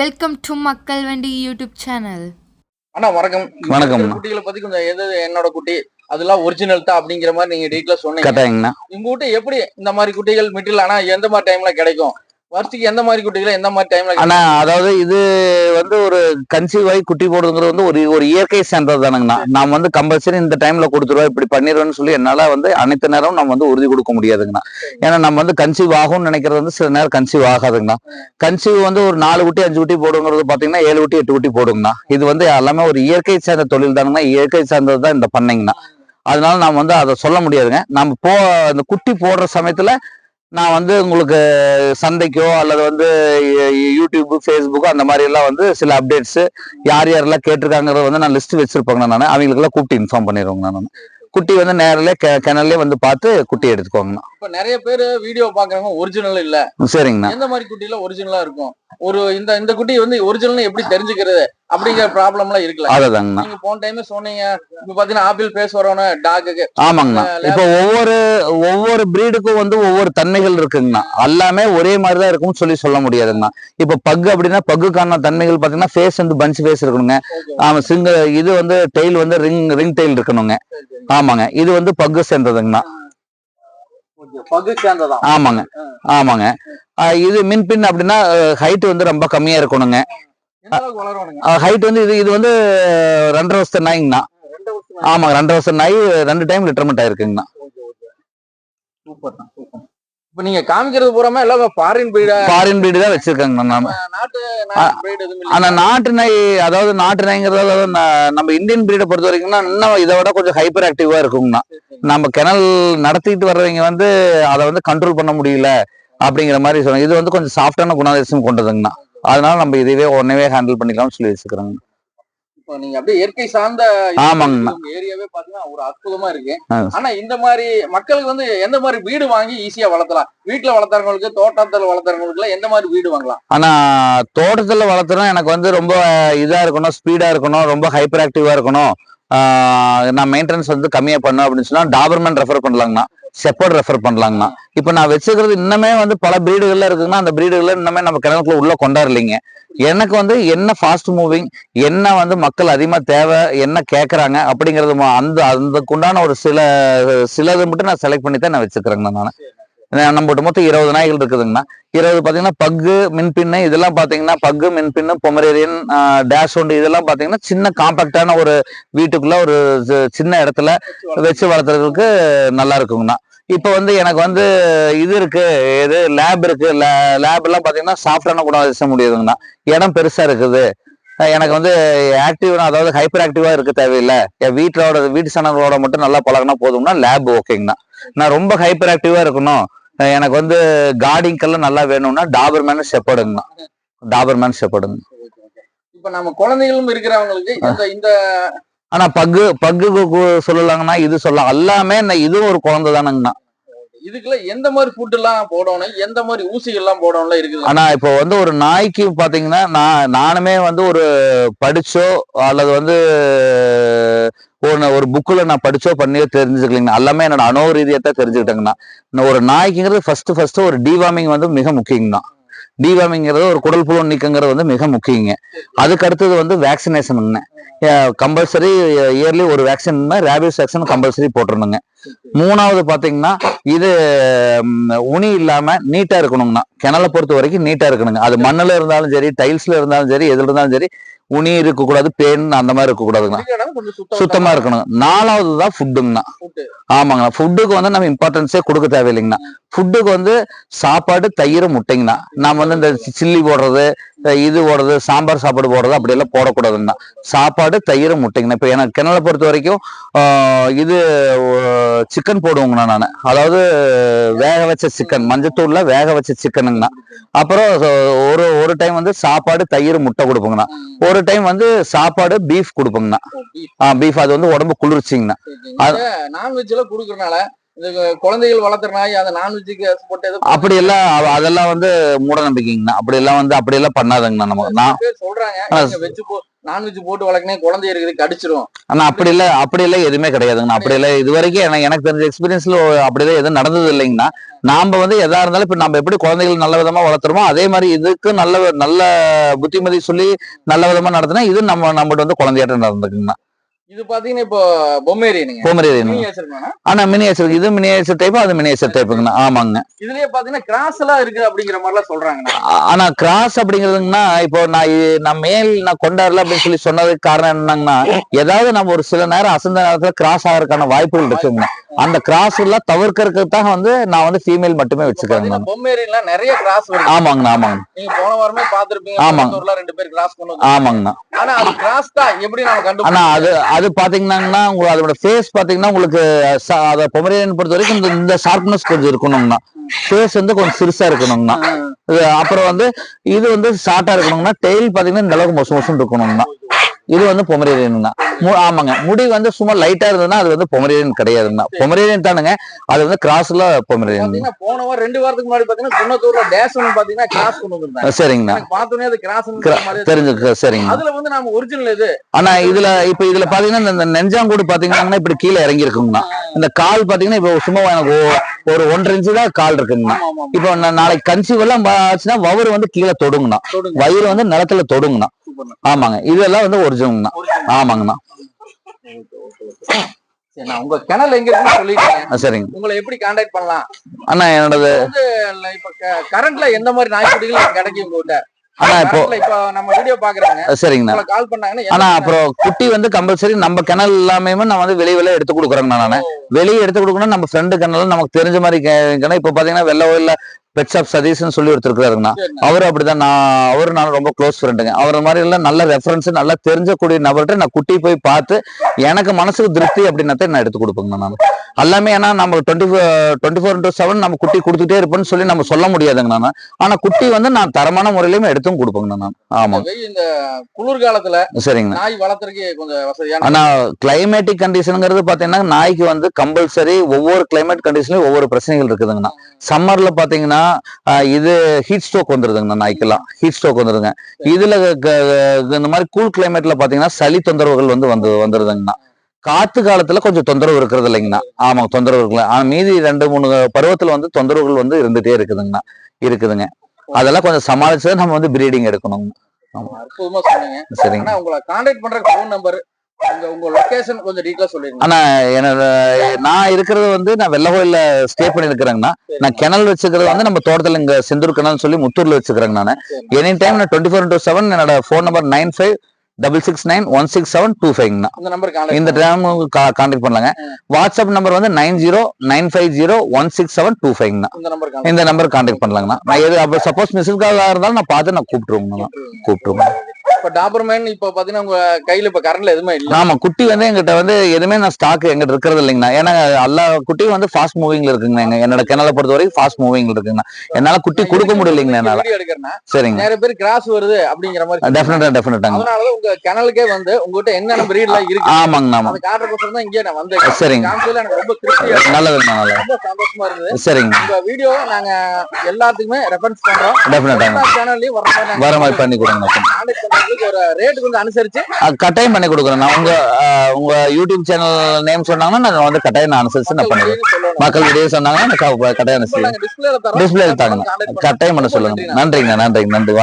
Welcome to மக்கள் வண்டி YouTube channel அண்ணா வணக்கம். வணக்கம். குட்டிகளை பத்தி கொஞ்சம் எது என்னோட குட்டி? அதெல்லாம் ஒரிஜினல் தான் அப்படிங்கிற மாதிரி நீங்க டீட்டெயிலா சொன்னீங்க. கட்டாயங்கண்ணா. உங்க கிட்ட எப்படி இந்த மாதிரி குட்டிகள் மெட்டீரியல் ஆனா எந்த மாதிரி டைம்ல கிடைக்கும்? வருஷத்துக்கு எந்த மாதிரி குட்டிகளை எந்த மாதிரி டைம்ல ஆனா அதாவது இது வந்து ஒரு கன்சீவ் ஆகி குட்டி போடுறதுங்கிறது வந்து ஒரு ஒரு இயற்கை சார்ந்தது தானுங்கண்ணா. நாம் வந்து கம்பல்சரி இந்த டைம்ல கொடுத்துருவோம் இப்படி பண்ணிடுவேன்னு சொல்லி என்னால வந்து அனைத்து நேரம் நம்ம வந்து உறுதி கொடுக்க முடியாதுங்கண்ணா. ஏன்னா நம்ம வந்து கன்சீவ் ஆகும்னு நினைக்கிறது வந்து சில நேரம் கன்சீவ் ஆகாதுங்கண்ணா. கன்சீவ் வந்து ஒரு நாலு குட்டி அஞ்சு குட்டி போடுங்கிறது பாத்தீங்கன்னா ஏழு குட்டி எட்டு குட்டி போடுங்கண்ணா. இது வந்து எல்லாமே ஒரு இயற்கை சார்ந்த தொழில் தானுங்கண்ணா. இயற்கை சார்ந்தது தான் இந்த பண்ணைங்கண்ணா. அதனால நாம் வந்து அதை சொல்ல முடியாதுங்க. நம்ம போ அந்த குட்டி போடுற சமயத்துல நான் வந்து உங்களுக்கு சந்தைக்கோ அல்லது வந்து யூ- யூடியூப் ஃபேஸ்புக்கோ அந்த மாதிரி எல்லாம் வந்து சில அப்டேட்ஸு யார் யாரெல்லாம் கேட்டிருக்காங்கிறத வந்து நான் லிஸ்ட் வச்சுருப்பேங்கண்ணா நான். அவங்களுக்கெல்லாம் கூப்பிட்டு இன்ஃபார்ம் பண்ணிடுவேங்க நான். குட்டி வந்து நேரிலே கிணல்லே வந்து பார்த்து குட்டி எடுத்துக்கோங்கண்ணா. இப்ப நிறைய பேர் வீடியோ பாக்குறவங்க ஒரிஜினல் இல்ல. சரிங்கண்ணா. எந்த மாதிரி குட்டில ஒரிஜினலா இருக்கும்? ஒரு இந்த இந்த குட்டி வந்து ஒரிஜினல் எப்படி தெரிஞ்சுக்கிறது அப்படிங்கிற ப்ராப்ளம் எல்லாம் இருக்குல்ல? அதுதாங்கண்ணா நீங்க போன டைமே சொன்னீங்க இப்ப பாத்தீங்கன்னா ஆப்பிள் பேஸ் வரணும் டாக்கு ஆமாங்கண்ணா. இப்போ ஒவ்வொரு ஒவ்வொரு பிரீடுக்கும் வந்து ஒவ்வொரு தன்மைகள் இருக்குங்கண்ணா. எல்லாமே ஒரே மாதிரி தான் இருக்கும்னு சொல்லி சொல்ல முடியாதுங்கண்ணா. இப்போ பக்கு அப்படின்னா பக்குக்கான தன்மைகள் பார்த்தீங்கன்னா ஃபேஸ் வந்து பஞ்ச் ஃபேஸ் இருக்கணுங்க. ஆமா சிங்க இது வந்து டெய்ல் வந்து ரிங் ரிங் டெய்ல் இருக்கணுங்க. ஆமாங்க. இது வந்து பக்கு சேர்ந்ததுங்கண்ணா. ஆமாங்க. ஆமாங்க. இது மின்பின் அப்படின்னா ஹைட் வந்து ரொம்ப கம்மியா இருக்கணுங்க. ஹைட் வந்து இது இது வந்து ரெண்டரை வருஷம் நாய்ங்கண்ணா. ஆமாங்க. ரெண்டரை வருஷம் நாய் ரெண்டு டைம் லிட்டர்மெண்ட் ஆயிருக்குங்கண்ணா. சூப்பர் இப்ப நீங்க காமிக்கிறது பூராம எல்லாம் ஃபாரின் பிரீடா ஃபாரின் பிரீடு தான் வச்சிருக்காங்கண்ணா நாம. நாட்டு ஆனா? நாட்டு நாய் அதாவது நாட்டு நாய்ங்கிறது அதாவது ந- நம்ம இந்தியன் பிரீடை பொறுத்த வரைக்கும்னா இன்னும் இதை விட கொஞ்சம் ஹைப்பர் ஆக்டிவா இருக்குங்கண்ணா நம்ம கிணல் நடத்திட்டு வர்றவங்க வந்து அதை வந்து கண்ட்ரோல் பண்ண முடியல அப்படிங்கிற மாதிரி சொல்லுவாங்க இது வந்து கொஞ்சம் சாஃப்டான குணாதிசயம் கொண்டதுங்கண்ணா அதனால நம்ம இதுவே உடனே ஹேண்டில் பண்ணிக்கலாம்னு சொல்லி வச்சுக்கிறோங்க. நீங்க அப்படியே இயற்கை சார்ந்த ஏரியாவே பாத்தீங்கன்னா ஒரு அற்புதமா இருக்கு. ஆனா இந்த மாதிரி மக்களுக்கு வந்து எந்த மாதிரி வீடு வாங்கி ஈஸியா வளர்த்தலாம்? வீட்டுல வளர்த்துறவங்களுக்கு தோட்டத்துல வளர்த்துறவங்களுக்கு எந்த மாதிரி வீடு வாங்கலாம்? ஆனா தோட்டத்துல வளர்த்துனா எனக்கு வந்து ரொம்ப இதா இருக்கணும் ஸ்பீடா இருக்கணும் ரொம்ப ஹைப்பர் ஆக்டிவா இருக்கணும். நான் மெயின்டெனன்ஸ் வந்து கம்மியா பண்ணும் அப்படின்னு சொன்னா டாபர்மேன் ரெஃபர் பண்ணலாங்கண்ணா. செப்பர்ட் ரெஃபர் பண்ணலாங்கண்ணா. இப்போ நான் வச்சுக்கிறது இன்னமே வந்து பல பிரீடுகள்ல இருக்குங்கன்னா அந்த பிரீடுகள்ல இன்னமே நம்ம கிணறுக்குள்ள உள்ள கொண்டாடலைங்க. எனக்கு வந்து என்ன ஃபாஸ்ட் மூவிங் என்ன வந்து மக்கள் அதிகமா தேவை என்ன கேக்குறாங்க அப்படிங்கறது அந்த அதுக்குண்டான ஒரு சில சிலது மட்டும் நான் செலக்ட் பண்ணி தான் நான். வச்சுக்கிறேங்கண்ணா நான் நம்மகிட்ட மொத்தம் இருபது நாய்கள் இருக்குதுங்கண்ணா. இருபது பாத்தீங்கன்னா பக்கு மின்பின்னு இதெல்லாம் பாத்தீங்கன்னா பக்கு மின்பின்னு பொமரேரியன் டேஷ் ஒன்று இதெல்லாம் பாத்தீங்கன்னா சின்ன காம்பாக்டான ஒரு வீட்டுக்குள்ள ஒரு சின்ன இடத்துல வச்சு வளர்த்துறதுக்கு நல்லா இருக்குங்கண்ணா. இப்போ வந்து எனக்கு வந்து இது இருக்கு இது லேப் இருக்கு. லேப் எல்லாம் பாத்தீங்கன்னா சாஃப்டான கூட வச்ச முடியுதுங்கண்ணா. இடம் பெருசா இருக்குது. எனக்கு வந்து ஆக்டிவ்னா அதாவது ஹைப்பர் ஆக்டிவா இருக்க தேவையில்லை. என் வீட்டோட வீட்டு சனங்களோட மட்டும் நல்லா பழகினா போதும்னா லேப் ஓகேங்கண்ணா நான் ரொம்ப ஹைப்பர் ஆக்டிவா இருக்கணும். எனக்கு வந்து கார்டிங்கெல்லாம் நல்லா வேணும்னா டாபர் மேன் செப்படுங்கண்ணா டாபர் மேன் செப்படுங்க இப்ப நம்ம குழந்தைகளும் இருக்கிறவங்களுக்கு இந்த ஆனா பக்கு பக்கு சொல்லலாங்கன்னா இது சொல்லலாம். எல்லாமே இதுவும் ஒரு குழந்தை தானங்கண்ணா இதுக்குள்ள எந்த மாதிரி ஃபுட் எல்லாம் போடணும்? எந்த மாதிரி ஊசிகள் எல்லாம் போடணும்ல இருக்குது? ஆனா இப்போ வந்து ஒரு நாய்க்கு பாத்தீங்கன்னா நான் நானுமே வந்து ஒரு படிச்சோ அல்லது வந்து ஒரு ஒரு புக்ல நான் படிச்சோ பண்ணியோ தெரிஞ்சுக்கலைங்கண்ணா எல்லாமே என்னோட அனுபவ ரீதியா தான் தெரிஞ்சுக்கிட்டேங்கண்ணா ஒரு நாய்க்குங்கிறது ஃபர்ஸ்ட் ஃபர்ஸ்ட் ஒரு டிவார்மிங் வந்து மிக முக்கியங்கண்ணா டிவார்மிங்கிறது ஒரு குடல் புழு நீக்கங்கிறது வந்து மிக முக்கியங்க. அதுக்கு அடுத்தது வந்து வேக்சினேஷனுங்க கம்பல்சரி இயர்லி ஒரு வேக்சின் ரேபிஸ் வேக்சின் கம்பல்சரி போட்டுருணுங்க. மூணாவது பாத்தீங்கன்னா இது உனி இல்லாம நீட்டா இருக்கணுங்கண்ணா. கிணலை பொறுத்த வரைக்கும் நீட்டா இருக்கணுங்க. அது மண்ணில் இருந்தாலும் சரி டைல்ஸ்ல இருந்தாலும் சரி எதுல இருந்தாலும் சரி உனி இருக்கக்கூடாது பேன் அந்த மாதிரி இருக்கக்கூடாதுங்கண்ணா. சுத்தம் இருக்கணும். நாலாவது தான் ஃபுட்டுங்கண்ணா. ஆமாங்கண்ணா. ஃபுட்டுக்கு வந்து நம்ம இம்பார்ட்டன்ஸே கொடுக்க தேவையில்லைங்கண்ணா. ஃபுட்டுக்கு வந்து சாப்பாடு தயிர் முட்டைங்கண்ணா. நாம வந்து இந்த சில்லி போடுறது இது போடுறது சாம்பார் சாப்பாடு போடுறது அப்படியெல்லாம் போடக்கூடாதுங்கண்ணா சாப்பாடு தயிர் முட்டைங்கண்ணா இப்போ எனக்கு கிணலை பொறுத்த வரைக்கும் இது சிக்கன் போடுவோங்கண்ணா நான். அதாவது வேக வச்ச சிக்கன் மஞ்சத்தூளில் வேக வச்ச சிக்கனுங்கண்ணா அப்புறம் ஒரு ஒரு டைம் வந்து சாப்பாடு தயிர் முட்டை கொடுப்போங்கண்ணா. ஒரு டைம் வந்து சாப்பாடு பீஃப் கொடுப்போங்கண்ணா. பீஃப் அது வந்து உடம்பு குளிர்ச்சிங்கண்ணா. நான்வெஜ் எல்லாம் இந்த குழந்தைகள் வளர்த்துற நாய் அந்த நான்வெஜ்ஜுக்கு போட்டு அப்படி எல்லாம் அதெல்லாம் வந்து மூட நம்பிக்கைங்கண்ணா அப்படி எல்லாம் வந்து அப்படி எல்லாம் பண்ணாதுங்கண்ணா நம்ம. நான் சொல்றாங்க வெஜ் நான்வெஜ் போட்டு வளர்க்கனே குழந்தை இருக்குது கடிச்சிரும். ஆனா அப்படி இல்ல அப்படி இல்ல எதுவுமே கிடையாதுங்கண்ணா. அப்படி இல்ல இது வரைக்கும் எனக்கு தெரிஞ்ச எக்ஸ்பீரியன்ஸ்ல அப்படிதான் எதுவும் நடந்தது இல்லைங்கண்ணா. நாம வந்து எதா இருந்தாலும் இப்ப நம்ம எப்படி குழந்தைகள் நல்ல விதமா வளர்த்துறோமோ அதே மாதிரி இதுக்கு நல்ல நல்ல புத்திமதி சொல்லி நல்ல விதமா நடத்தினா இது நம்ம நம்மகிட்ட வந்து குழந்தையாட்டம் நடந்துக்குங்கண்ணா. இது பாத்தீங்கன்னா இப்போ பொம்மேரியனுங்க மினியேச்சருங்கண்ணா. ஆனா மினியேச்சர் இது மினியேச்சர் டைப் அது மினியேச்சர் டைப்புங்கண்ணா ஆமாங்க. இதுலயே பாத்தீங்கன்னா கிராஸ் எல்லாம் இருக்கு அப்படிங்கிற மாதிரி எல்லாம் சொல்றாங்கண்ணா. ஆ- ஆனா கிராஸ் அப்படிங்கிறதுங்கன்னா இப்போ நான் நான் மேல் நான் கொண்டாடல அப்படின்னு சொல்லி சொன்னதுக்கு காரணம் என்னங்கன்னா ஏதாவது நம்ம ஒரு சில நேரம் அசந்த நேரத்துல கிராஸ் ஆகிறதுக்கான வாய்ப்புகள் இருக்குங்க அந்த கிராஸ் எல்லாம் தவிர்க்கறதுக்கு தான் வந்து நான் வந்து ஃபீமேல் மட்டுமே வச்சுக்கிறேங்க பாத்தீங்கன்னா பொம்மேரியன்ல நிறைய கிராஸ் வருது. ஆமாங்கண்ணா ஆமாங்கண்ணா. நீங்க போன வாரமே பாத்திருப்பீங்க ஆமாங்க. ரெண்டு பேர் கிராஸ் கொண்டு ஆமாங்கண்ணா. ஆனா அது கிராஸ் தான். எப்படி நம்ம ஆனா கண்டுபிடிச்சோம் அது அது பாத்தீங்கன்னா உங்களுக்கு அதோட ஃபேஸ் பாத்தீங்கன்னா உங்களுக்கு அத பொமரேனியன் பொறுத்த வரைக்கும் இந்த ஷார்ப்னஸ் கொஞ்சம் இருக்கணுங்கண்ணா. ஃபேஸ் வந்து கொஞ்சம் சிறுசா இது அப்புறம் வந்து இது வந்து ஷார்ட்டா இருக்கணும்னா டெய்ல் பாத்தீங்கன்னா இந்த அளவுக்கு மொசு மொசுன்னு இருக்கணும்னா இது வந்து பொமரேரியன் ஆமாங்க. முடி வந்து சும்மா லைட்டா இருந்ததுன்னா அது வந்து பொமரேரியன் கிடையாதுங்கண்ணா பொமரேரியன் தானுங்க. அது வந்து கிராஸ்ல பொமரேரியன். போன வாரம் ரெண்டு வாரத்துக்கு முன்னாடி பாத்தீங்கன்னா குன்னத்தூர்ல டேஷ் ஒன்று பாத்தீங்கன்னா கிராஸ் கொண்டு சரிங்கண்ணா. பார்த்தோன்னே அது கிராஸ் தெரிஞ்சு சரிங்க அதுல வந்து நாம ஒரிஜினல் இது. ஆனா இதுல இப்ப இதுல பாத்தீங்கன்னா இந்த- நெஞ்சாங்கூடு பாத்தீங்கன்னா இப்படி கீழே இறங்கி இருக்குங்கண்ணா இந்த கால் பாத்தீங்கன்னா இப்ப சும்மா எனக்கு ஒரு ஒன்றரை இன்ச்சு தான் கால் இருக்குங்கண்ணா. இப்போ நாளைக்கு கன்சீவ் எல்லாம் ஆச்சுன்னா வவுறு வந்து கீழே தொடுங்கண்ணா. தொடுங்க. வயிறு வந்து நிலத்துல தொடுங்கண்ணா. ஆமாங்க. இதெல்லாம் வந்து ஒரிஜினல்ண்ணா original. ஆமாங்கண்ணா. உங்க கிணல் எங்க இருக்குன்னு சரிங்க. உங்களை எப்படி கான்டாக்ட் பண்ணலாம்? அண்ணா இல்ல, இப்ப கரண்ட்ல எந்த மாதிரி நாய்க்குட்டிகள் கிடைக்கும் உங்ககிட்ட? அண்ணா இப்போ நம்ம வீடியோ பாக்குறாங்க சரிங்கண்ணா. கால் பண்ணாங்கன்னா ஆனா அப்புறம் குட்டி வந்து கம்பல்சரி நம்ம கிணல் எல்லாமே நான் வந்து வெளியே வெளியே எடுத்து கொடுக்குறேங்கண்ணா நானு. வெளியே எடுத்து கொடுக்கணும் நம்ம ஃப்ரெண்டு கிணல் நமக்கு தெரிஞ்ச மாதிரி கே- கிணறு இப்போ பாத்தீங்கன்னா வெள்ள ஓயில பெட் ஷாப் சதீஷ்னு சொல்லி ஒருத்தர். அவரு அப்படிதான் நான் அவரு நான் ரொம்ப க்ளோஸ் ஃப்ரெண்டுங்க அவர் மாதிரி எல்லாம் நல்ல ரெஃபரன்ஸ் நல்லா தெரிஞ்சக்கூடிய நபர்கிட்ட நான் குட்டி போய் பார்த்து எனக்கு மனசுக்கு திருப்தி அப்படின்னத்தை நான் எடுத்து கொடுப்பேங்க நான். எல்லாமே ஏன்னா நம்ம twenty twenty four into seven நம்ம குட்டி கொடுத்துட்டே இருப்பேன்னு சொல்லி நம்ம சொல்ல முடியாதுங்க நான். ஆனா குட்டி வந்து நான் தரமான முறையிலுமே எடுத்தும் கொடுப்பேங்க நான். ஆமாங்க வெயில் இந்த குளிர்காலத்துல சரிங்கண்ணா நாய் வளர்த்துறதுக்கு கொஞ்சம் வசதியான ஆனா கிளைமேட்டிக் கண்டிஷனுங்கிறது பாத்தீங்கன்னா நாய்க்கு வந்து கம்பல்சரி ஒவ்வொரு கிளைமேட் கண்டிஷன்லயும் ஒவ்வொரு பிரச்சனைகள் இருக்குதுங்கண்ணா. சம்மர்ல பாத்தீங்கன்னா இது ஹீட் ஸ்ட்ரோக் வந்துருதுங்கண்ணா நாய்க்கெல்லாம். ஹீட் ஸ்ட்ரோக் வந்துருங்க இதுல இந்த மாதிரி கூல் கிளைமேட்ல பாத்தீங்கன்னா சளி தொந்தரவுகள் வந்து வந்து வந்துருதுங்கண்ணா. காத்து காலத்துல கொஞ்சம் தொந்தரவு இருக்கிறது இல்லைங்கண்ணா. ஆமா தொந்தரவு இருக்குல்ல. ஆனா மீதி ரெண்டு மூணு பருவத்துல வந்து தொந்தரவுகள் வந்து இருந்துட்டே இருக்குதுங்கண்ணா. இருக்குதுங்க. அதெல்லாம் கொஞ்சம் சமாளிச்சு நம்ம வந்து பிரீடிங் எடுக்கணும். அற்புதமா சொன்னீங்க. சரிங்க. உங்களை கான்டாக்ட் பண்ற ஃபோன் நம்பர் ஆனா என்னோட நான் இருக்கிறது வந்து நான் வெள்ளகோயில்ல ஸ்டே பண்ணி இருக்கிறேங்கண்ணா. நான் கிணல் வச்சுக்கிறது வந்து நம்ம தோட்டத்துல இங்க செந்தூர் கிணல் சொல்லி முத்தூர்ல வச்சுக்கிறேங்க நான். எனி டைம் நான் டுவெண்ட்டி ஃபோர் இன்டூ செவன் என்னோட phone number nine five double six nine one six seven two ஃபைவ்ங்கண்ணா இந்த நம்பர் இந்த கான்டாக்ட் டைம் கான்டாக்ட் பண்ணலாங்க. வாட்ஸ்அப் நம்பர் வந்து nine zero nine five zero one six seven two ஃபைவ்ங்கண்ணா இந்த number contact பண்ணலாங்கண்ணா. நான் எது அப்போ suppose காலாக இருந்தாலும் நான் பார்த்து நான் கூப்பிட்டுருவோங்கண்ணா. கூப்பிட்டுருவோம். இப்ப டாபர்மேன் இப்ப பாத்தீங்கன்னா உங்க கையில இப்ப கரண்ட்ல எதுவுமே இல்ல. ஆமா குட்டி வந்து எங்கிட்ட வந்து எதுவுமே நான் ஸ்டாக் எங்கிட்ட இருக்கிறது இல்லைங்கண்ணா. ஏன்னா எல்லா குட்டியும் வந்து ஃபாஸ்ட் மூவிங்ல இருக்குங்க என்னோட கிணலை பொறுத்த வரைக்கும் ஃபாஸ்ட் மூவிங்ல இருக்குங்கண்ணா. என்னால குட்டி கொடுக்க முடியலைங்கண்ணா என்னால. சரிங்க நிறைய பேர் கிராஸ் வருது அப்படிங்கிற மாதிரி. டெஃபினட்டா டெஃபினட்டாங்க அதனாலதான் உங்க கிணலுக்கே வந்து உங்ககிட்ட என்னென்ன பிரீட்ல இருக்கு. ஆமாங்கண்ணா ஆமாங்க அதை காட்டுறதுக்கோசரம் தான் இங்கே நான் வந்தேன். சரிங்க. எனக்கு ரொம்ப திருப்தியா இருக்கு. நல்லது ரொம்ப சந்தோஷமா இருந்தது. சரிங்க உங்க வீடியோ நாங்க எல்லாத்துக்குமே ரெஃபரன்ஸ் பண்றோம். டெஃபினட்டாங்க சேனல்லையும் வர மாதிரி பண்ணி கொடுங்க. ஒரு ரேட் கொஞ்சம் அனுசரிச்சு. அஹ் கட்டாயம் பண்ணி கொடுக்குறேன் நான். உங்க உங்க யூடியூப் சேனல் நேம் சொன்னாங்கன்னா நான் வந்து கட்டாயம் நான் அனுசரிச்சு நான் சொல்லணும் மக்கள் வீடியோ சொன்னாங்கன்னா கட்டாயம் அனுசரிச்சு நாங்க டிஸ்பிளேல டிஸ்பிளே தாங்க. கட்டாயம் பண்ண சொல்லுங்க. நன்றிங்க நன்றிங்க நன்றி.